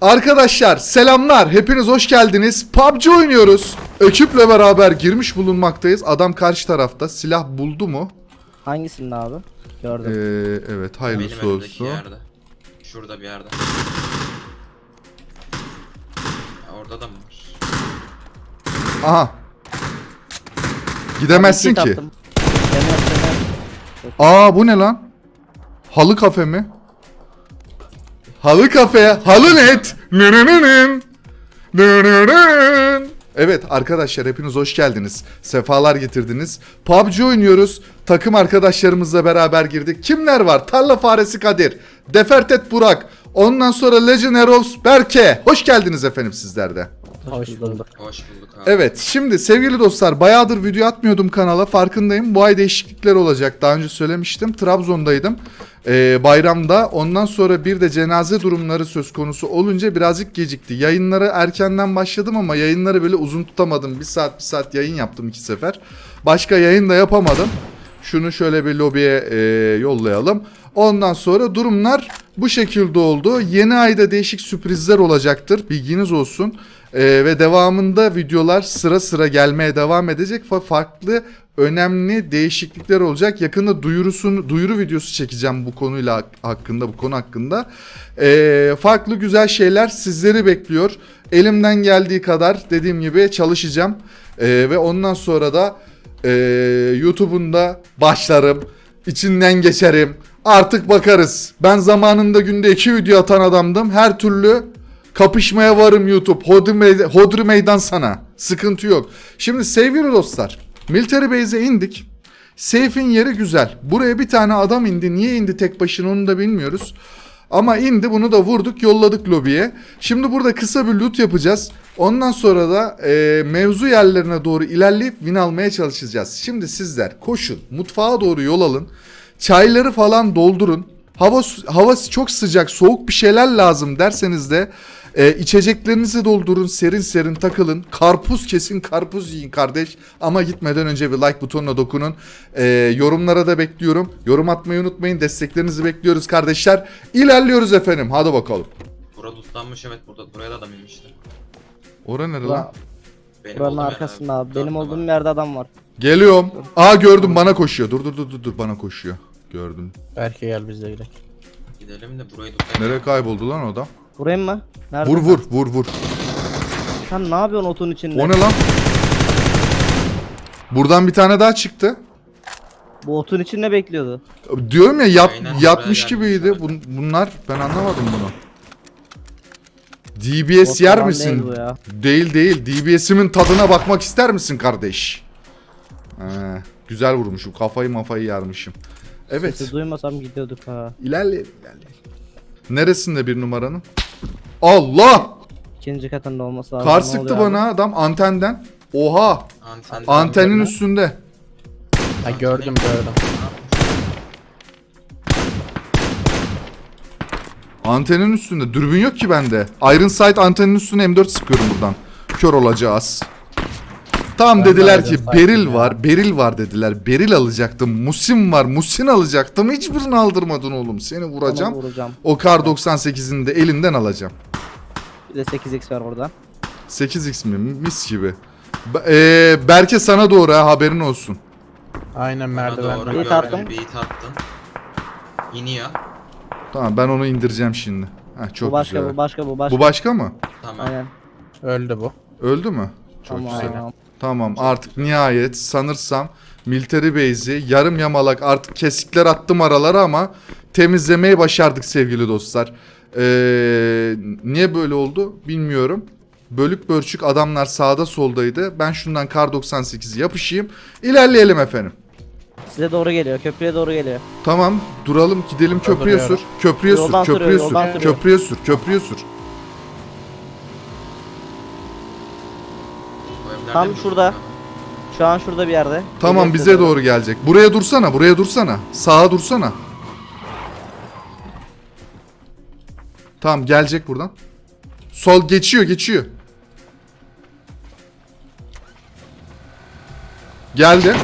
Arkadaşlar selamlar. Hepiniz hoş geldiniz. PUBG oynuyoruz. Ekiple beraber girmiş bulunmaktayız. Adam karşı tarafta. Silah buldu mu? Hangisinde abi? Ee, Gördüm. evet Benim hayırlısı önümdeki olsun. yerde. Şurada bir yerde. Ya orada da mı var? Aha. Gidemezsin Kit ki. attım. Aa bu ne lan? Halı kafe mi? Halı kafe, halı net. Nınınının. Nınının. Evet arkadaşlar hepiniz hoş geldiniz. Sefalar getirdiniz. PUBG oynuyoruz. Takım arkadaşlarımızla beraber girdik. Kimler var? Tarla Faresi Kadir, Defertet Burak, ondan sonra Legend Heroes Berke. Hoş geldiniz efendim sizler de. Hoş bulduk. Hoş bulduk abi. Evet şimdi sevgili dostlar bayağıdır video atmıyordum kanala farkındayım. Bu ay değişiklikler olacak daha önce söylemiştim. Trabzon'daydım ee, bayramda ondan sonra bir de cenaze durumları söz konusu olunca birazcık gecikti. Yayınları erkenden başladım ama yayınları böyle uzun tutamadım. Bir saat bir saat yayın yaptım iki sefer. Başka yayın da yapamadım. Şunu şöyle bir lobiye e, yollayalım. Ondan sonra durumlar bu şekilde oldu. Yeni ayda değişik sürprizler olacaktır. Bilginiz olsun. E, ve devamında videolar sıra sıra gelmeye devam edecek. Fa- Farklı önemli değişiklikler olacak. Yakında duyurusunu duyuru videosu çekeceğim bu konuyla hak- hakkında bu konu hakkında. E, farklı güzel şeyler sizleri bekliyor. Elimden geldiği kadar dediğim gibi çalışacağım. E, ve ondan sonra da ee, YouTube'un da başlarım. içinden geçerim. Artık bakarız. Ben zamanında günde iki video atan adamdım. Her türlü kapışmaya varım YouTube. Hodri, meydan, hodri meydan sana. Sıkıntı yok. Şimdi sevgili dostlar. Military Base'e indik. Seyf'in yeri güzel. Buraya bir tane adam indi. Niye indi tek başına onu da bilmiyoruz. Ama indi bunu da vurduk yolladık lobiye. Şimdi burada kısa bir loot yapacağız. Ondan sonra da e, mevzu yerlerine doğru ilerleyip win almaya çalışacağız. Şimdi sizler koşun mutfağa doğru yol alın. Çayları falan doldurun. Hava havası çok sıcak soğuk bir şeyler lazım derseniz de e, içeceklerinizi doldurun serin serin takılın. Karpuz kesin karpuz yiyin kardeş. Ama gitmeden önce bir like butonuna dokunun. E, yorumlara da bekliyorum. Yorum atmayı unutmayın. Desteklerinizi bekliyoruz kardeşler. İlerliyoruz efendim. Hadi bakalım. Burada lootlanmış evet burada buraya da adam inmişti. Ora nere Bura- lan? Benim Buranın olduğum yer arkasında abi. Benim olduğum yerde adam var. Geliyorum. Aa gördüm bana koşuyor. Dur dur dur dur dur bana koşuyor. Gördüm. Belki gel biz de gidelim. Gidelim de burayı lootlayalım. Nereye kayboldu lan o adam? Vurayım mı? Nerede? Vur vur vur vur. Sen ne yapıyorsun otun içinde? O ne lan? Buradan bir tane daha çıktı. Bu otun içinde bekliyordu. Diyorum ya yat, Aynen, yatmış gelmiş gibiydi. Bun- bunlar ben anlamadım bunu. DBS Bot yer falan misin? değil bu ya. Değil değil. DBS'imin tadına bakmak ister misin kardeş? He, güzel vurmuşum. Kafayı mafayı yarmışım. Evet. Sesi duymasam gidiyorduk ha. İlerleyelim ilerleyelim. Neresinde bir numaranın? Allah! İkinci katında olması lazım. Kar Ne sıktı oluyor bana adam antenden. Oha! Anten Antenin üstünde. Ha gördüm gördüm. Antenin üstünde. Dürbün yok ki bende. Iron Sight antenin üstüne M4 sıkıyorum buradan. Kör olacağız. Tam Ben de dediler ki beril ya. var, beril var dediler. Beril alacaktım. Musin var, musin alacaktım. Hiçbirini aldırmadın oğlum. Seni vuracağım. Onu vuracağım. O kar 98'ini de elinden alacağım. Bir de 8x var burada. 8x mi? Mis gibi. Be- eee, Berke sana doğru ha haberin olsun. Aynen doğru merdiven. Gördüm, tarttım. Bir attın. İniyor. Tamam ben onu indireceğim şimdi. Heh, çok bu başka güzel. bu başka bu başka. Bu başka mı? Tamam. Aynen. Öldü bu. Öldü mü? Çok Tamam. güzel. Tamam artık nihayet sanırsam military base'i yarım yamalak artık kesikler attım aralara ama temizlemeyi başardık sevgili dostlar. Ee, niye böyle oldu bilmiyorum. Bölük bölçük adamlar sağda soldaydı. Ben şundan kar 98'i yapışayım. İlerleyelim efendim. Size doğru geliyor. Köprüye doğru geliyor. Tamam duralım gidelim köprüye sür. Duruyorum. Köprüye sür. Yoldan Köprüye sürüyor, sür. yoldan sürüyor. Köprüye sür. Köprüye sür. Bu evlerde Tam mi şurada. Şu an şurada bir yerde. Tamam bize doğru gelecek. Buraya dursana, buraya dursana. Sağa dursana. Tamam gelecek buradan. Sol geçiyor, geçiyor. Geldi.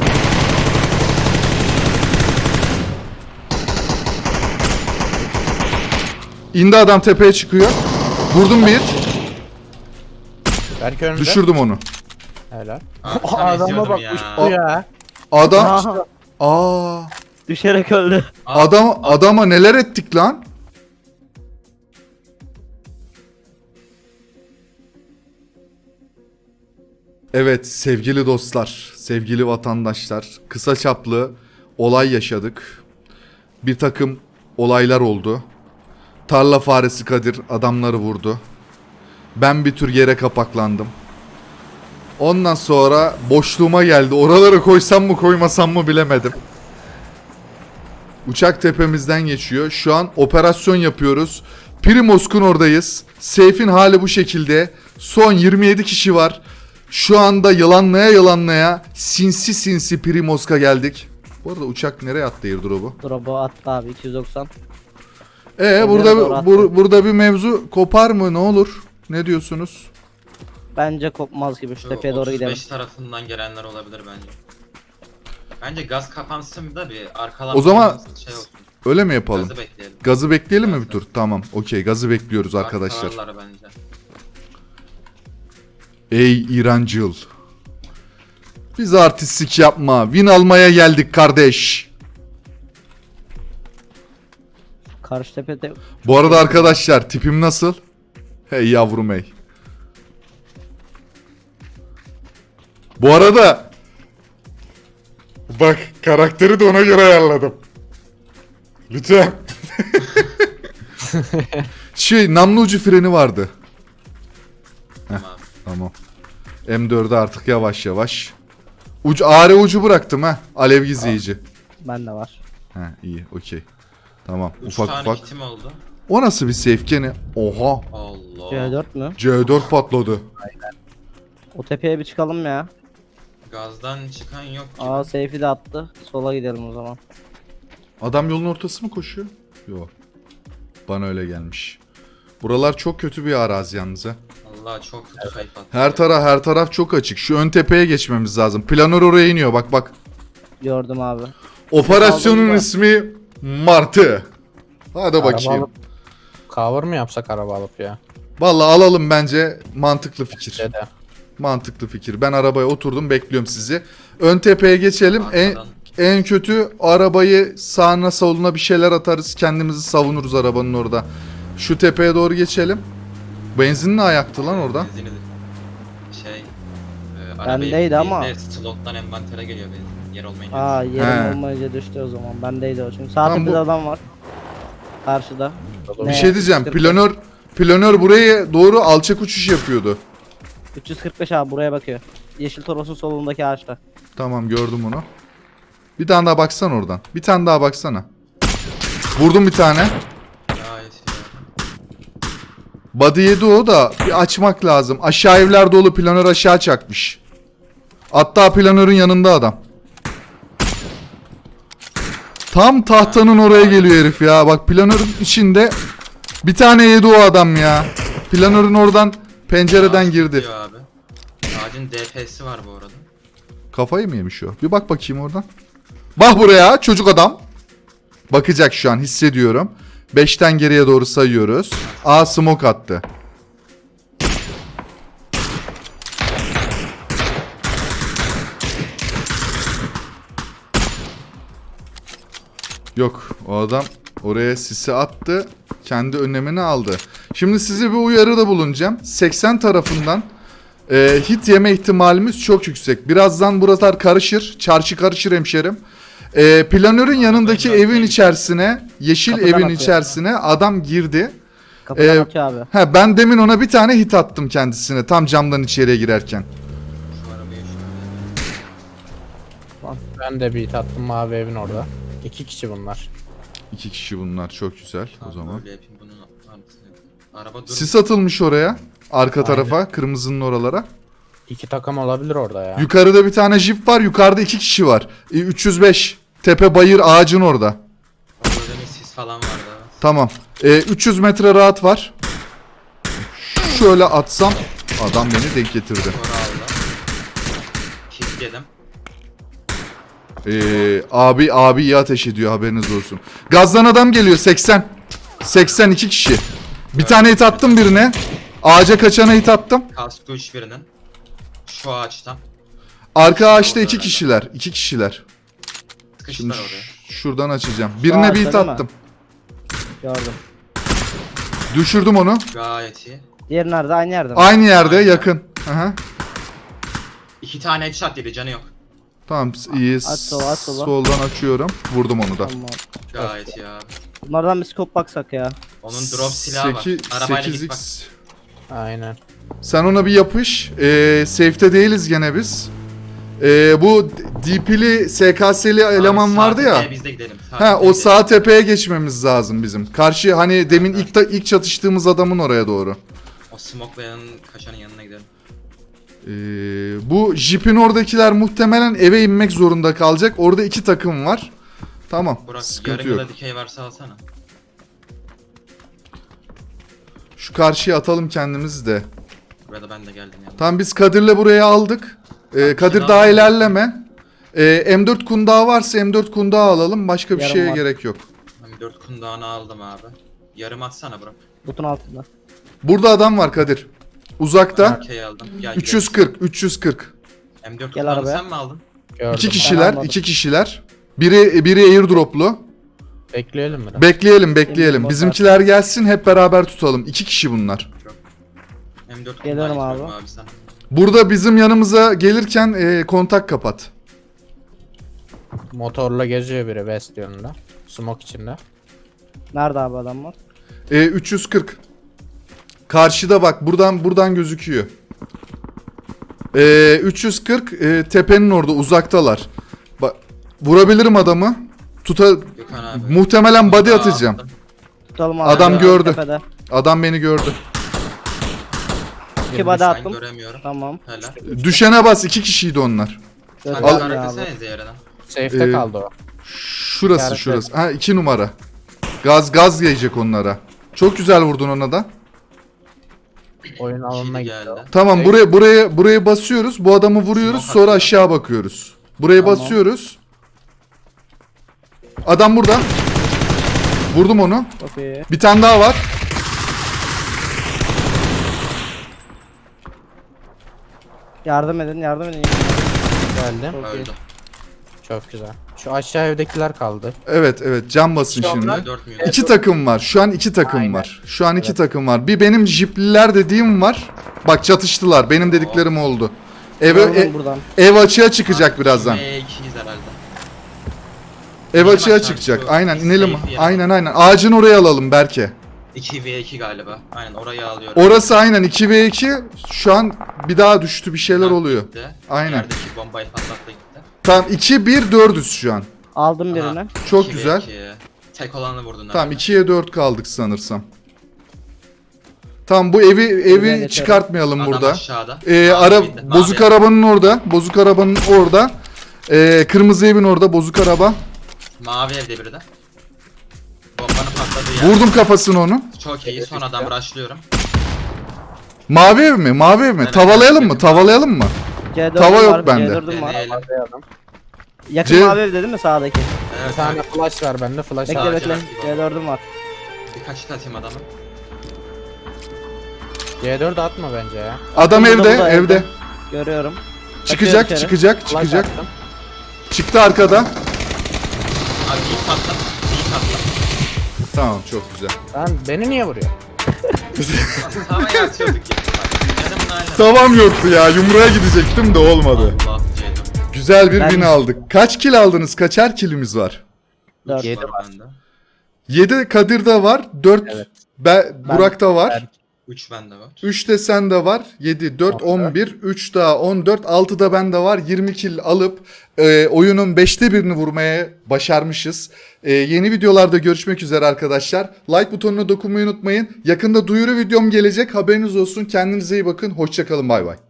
İndi adam tepeye çıkıyor. Vurdum bir. Belki önümde. Düşürdüm onu. Helal. Tam adama eziyordum bak ya. uçtu ya. Adam Aha, aa düşerek öldü. Adam adama neler ettik lan? Evet sevgili dostlar, sevgili vatandaşlar, kısa çaplı olay yaşadık. Bir takım olaylar oldu. Tarla faresi Kadir adamları vurdu. Ben bir tür yere kapaklandım. Ondan sonra boşluğuma geldi. Oraları koysam mı koymasam mı bilemedim. Uçak tepemizden geçiyor. Şu an operasyon yapıyoruz. Primosk'un oradayız. Seyf'in hali bu şekilde. Son 27 kişi var. Şu anda yılanlaya yılanlaya sinsi sinsi Primosk'a geldik. Bu arada uçak nereye attı airdrop'u? Drop'u attı abi 290. Ee burada bir- bur- burada bir mevzu kopar mı ne olur? Ne diyorsunuz? Bence kopmaz gibi şu tepeye doğru 35 gidelim. tarafından gelenler olabilir bence. Bence gaz kapansın da bir arkadan O zaman- şey olsun. Öyle mi yapalım? Gazı bekleyelim. Gazı bekleyelim mi bir tur? Tamam. Okey gazı bekliyoruz arkadaşlar. Arkalarlar bence. Ey İrancıl. Biz artistlik yapma. Win almaya geldik kardeş. Karşı tepede Bu arada arkadaşlar tipim nasıl? Hey yavrum hey. Bu arada bak karakteri de ona göre ayarladım. Lütfen. şey namlu ucu freni vardı. Tamam. Tamam. M4'e artık yavaş yavaş. Ucu AR ucu bıraktım ha. Alev gizleyici. bende var. Ha iyi okey. Tamam 3 ufak tane ufak. kitim oldu. O nasıl bir safe gene? Oha. Allah. C4 mü? C4 patladı. O tepeye bir çıkalım ya. Gazdan çıkan yok gibi. Aa safe'i de attı. Sola gidelim o zaman. Adam yolun ortası mı koşuyor? Yok. Bana öyle gelmiş. Buralar çok kötü bir arazi yalnız ha. Allah çok kötü attı Her taraf her taraf çok açık. Şu ön tepeye geçmemiz lazım. Planör oraya iniyor. Bak bak. Gördüm abi. Operasyonun ismi Martı. Hadi Araba bakayım. alıp cover mı yapsak araba alıp ya? Vallahi alalım bence mantıklı fikir. Dede. Mantıklı fikir. Ben arabaya oturdum bekliyorum sizi. Ön tepeye geçelim. En, Arkadan en kötü arabayı sağına soluna bir şeyler atarız. Kendimizi savunuruz arabanın orada. Şu tepeye doğru geçelim. Benzinli ayaktı lan orada. benzini de- şey e, Bendeydi arabayı ama. bindiğinde Slottan envantere geliyor benzin. Yer olmayınca. Aa yerim He. olmayınca düştü o zaman. Bendeydi o çünkü. Sağ Tamam, tepede bu- adam var. Karşıda. Bir Ne? şey diyeceğim. 145. Planör planör buraya doğru alçak uçuş yapıyordu. 345 abi buraya bakıyor. Yeşil Toros'un solundaki ağaçta. Tamam gördüm onu. Bir tane daha baksana oradan. Bir tane daha baksana. Vurdum bir tane. Gayet iyi. Body yedi o da bir açmak lazım. Aşağı evler dolu planör aşağı çakmış. Hatta planörün yanında adam. Tam tahtanın oraya geliyor herif ya. Bak planörün içinde bir tane yedi o adam ya. Planörün oradan pencereden girdi. tutuyor Abi. Ağacın DPS'i var bu arada. Kafayı mı yemiş o? Bir bak bakayım oradan. Bak buraya çocuk adam. Bakacak şu an hissediyorum. 5'ten geriye doğru sayıyoruz. A smoke attı. Yok o adam oraya sisi attı. Kendi önlemini aldı. Şimdi size bir uyarıda bulunacağım. 80 tarafından e, hit yeme ihtimalimiz çok yüksek. Birazdan buralar karışır. Çarşı karışır hemşerim. E, planörün yanındaki Kapıdan evin içerisine, yeşil Kapıdan evin atıyor. içerisine adam girdi. Kapıdan Ee, atıyor abi. Ha ben demin ona bir tane hit attım kendisine tam camdan içeriye girerken. Ben de bir tattım mavi evin orada. İki kişi bunlar. İki kişi bunlar çok güzel o Abi zaman. Böyle yapayım bunun arkasına. Araba dur. Sis atılmış oraya. Arka Aynen. tarafa, kırmızının oralara. İki takım olabilir orada ya. Yukarıda bir tane jip var, yukarıda iki kişi var. E, 305. Tepe bayır ağacın orada. Orada demin sis falan vardı. Tamam. E, 300 metre rahat var. Şöyle atsam adam beni denk getirdi. Sonra Ee, abi abi iyi ateş ediyor haberiniz olsun. Gazdan adam geliyor 80. 82 kişi. Bir tane hit attım birine. Ağaca kaçana hit attım. Kaskı 3 birinin. Şu ağaçtan. Arka ağaçta iki kişiler. iki kişiler. Şimdi Sıkıştılar oraya. ş- şuradan açacağım. Birine bir hit ağaçta değil mi? attım. Gördüm. Düşürdüm onu. Gayet iyi. Diğeri nerede? Aynı yerde mi? Aynı yerde yakın. Aha. İki tane headshot yedi canı yok. Tamam iyi. Aç sola, aç sola. Soldan açıyorum. Vurdum onu da. Tamam. Gayet abi. Bunlardan bir scope baksak ya. Onun drop silahı var. Seki- Arabayla git bak. 8x. Aynen. Sen ona bir yapış. Ee, safe'te değiliz gene biz. Ee, bu DP'li SKS'li eleman Abi, vardı ya. Biz de gidelim. Sağ Ha o gidelim. sağ tepeye geçmemiz lazım bizim. Karşı hani demin ilk ta- ilk çatıştığımız adamın oraya doğru. O smoklayanın kaçanın yanına gidelim. Ee, bu jipin oradakiler muhtemelen eve inmek zorunda kalacak. Orada iki takım var. Tamam. Burak sıkıntı yarın yok. da dikey varsa alsana. Şu karşıya atalım kendimizi de. Burada ben de geldim yani. Tamam biz Kadir'le buraya aldık. Ee, Kadir daha ilerleme. Ee, M4 kundağı varsa M4 kundağı alalım. Başka bir Yarım şeye var. gerek yok. Ben 4 kundağını aldım abi. Yarım atsana Burak. Butun altında. Burada adam var Kadir. Uzakta. Aldım. Gel 340, 340. gidelim. M4 Gel arabaya. sen mi aldın? Gördüm. İki kişiler, almadım. iki kişiler. Biri biri airdroplu. Bekleyelim mi? Bekleyelim, bekleyelim. Bizimkiler gelsin, hep beraber tutalım. İki kişi bunlar. M4 kundağı Geliyorum getiriyorum abi. abi sen. Burada bizim yanımıza gelirken e, kontak kapat. Motorla geziyor biri west yönünde. Smoke içinde. Nerede abi adamlar? E, 340. Karşıda bak, buradan buradan gözüküyor. E, 340 e, tepenin orada uzaktalar. Bak vurabilirim adamı. Tuta Gökhan abi. muhtemelen body Kundağı atacağım. Tutalım abi. Adam gördü. Tepede. Adam beni gördü. İki body Ben attım. göremiyorum. Tamam. Helal. Düşene bas, iki kişiydi onlar. Yerine. Safe'te Ee, kaldı o. Şurası şurası. Ha iki numara. Gaz gaz gelecek onlara. Çok güzel vurdun ona da. Oyun alanına geldi. Tamam Şey- buraya buraya buraya basıyoruz. Bu adamı vuruyoruz. Smoke Sonra atıyor. aşağı bakıyoruz. Buraya Tamam. basıyoruz. Adam burada. Vurdum onu. Çok iyi. Bir tane daha var. Yardım edin yardım edin. Geldim. Çok iyi. Çok güzel. Şu aşağı evdekiler kaldı. Evet evet can basın Şu şimdi. anda- 4 milyon. İki takım var. Şu an iki takım Aynen. var. Şu an iki Evet. takım var. Bir benim jipliler dediğim var. Bak çatıştılar. Benim dediklerim oldu. Eve, Gördüm e- buradan. ev açığa çıkacak birazdan. V2'yiz herhalde. Ev İnelim açığa aşağı, çıkacak. şu Aynen inelim. safe. Aynen aynen. Ağacın oraya alalım Berke. 2 V2 galiba. Aynen orayı alıyorum. Orası aynen 2 ve 2. Şu an bir daha düştü bir şeyler Bunlar oluyor. gitti. Aynen. Yerdeki bombayı patlattı gitti. Tamam 2 1 4'üz şu an. Aldım Aha. birini. Çok 2 güzel. V2. Tek olanı vurdun Tamam herhalde. 2'ye 4 kaldık sanırsam. Tamam bu evi evi geçelim. çıkartmayalım Adam burada. aşağıda. Ee, Mavi ara bindi. Mavi. bozuk arabanın orada. Bozuk arabanın orada. Ee, kırmızı evin orada bozuk araba. Mavi evde biri de. Bombanın patladığı yer. Vurdum kafasını onu. Çok iyi. Son adam rushlıyorum. Mavi ev mi? Mavi ev mi? Evet, Tavalayalım mı? evet. Tavalayalım mı? C4'üm Tava yok var, bende. C4'üm var. Deneyelim. Adam. Yakın C- mavi ev değil mi sağdaki? Bir Evet, tane evet. flash var bende flash Bekle var. Bekle. ben- C4'üm var. Birkaç hit atayım adamı. C4 atma bence ya. Adam Burada, evde, burada, evde. evde. Görüyorum. Çıkacak, çıkacak, Flash çıkacak. attım. Çıktı arkada. Abi iyi patlat. İyi patlat. Tamam, çok güzel. Lan beni niye vuruyor? Havaya atıyorduk ya. Tavam yoktu ya. Yumruğa gidecektim de olmadı. Allah C4. Güzel bir Ben- win aldık. Kaç kill aldınız? Kaçer killimiz var? Dört. Yedi var bende. 7 Kadir'de var. 4 Evet. Be Burak'ta var. Berk. 3 bende var. 3 de sende var. 7, 4, Nokta. 11. 3 daha 14. 6 da bende var. 20 kill alıp e, oyunun 5'te birini vurmaya başarmışız. E, yeni videolarda görüşmek üzere arkadaşlar. Like butonuna dokunmayı unutmayın. Yakında duyuru videom gelecek. Haberiniz olsun. Kendinize iyi bakın. Hoşçakalın. Bay bay.